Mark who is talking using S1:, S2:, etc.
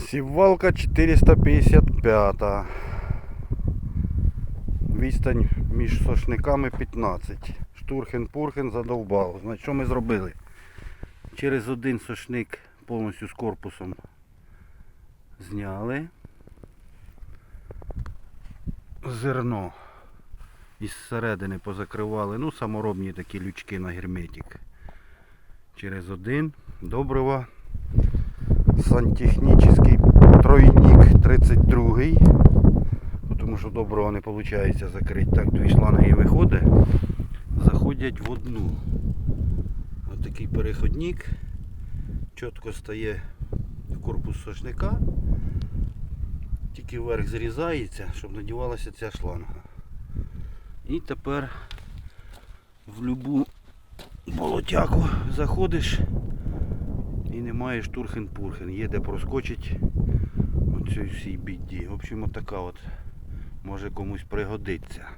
S1: Сівалка 455. Відстань між сошниками 15. Штурхен-пурхен задовбав. Значить, що ми зробили? Через один сошник повністю з корпусом зняли. Зерно із середини позакривали. Ну, саморобні такі лючки на герметик. Через один. Добрива. Сантехнічний тройник 32 Ну, тому що доброго не виходить закрити. Так, дві шланги і виходить, заходять в одну. Ось такий переходник. Чітко стає корпус сошника. Тільки вверх зрізається, щоб надівалася ця шланга. І тепер в любу болотяку заходиш і немає штурхен-пурхен. Є де проскочить оцій всій біді. В общем, отака от може комусь пригодиться.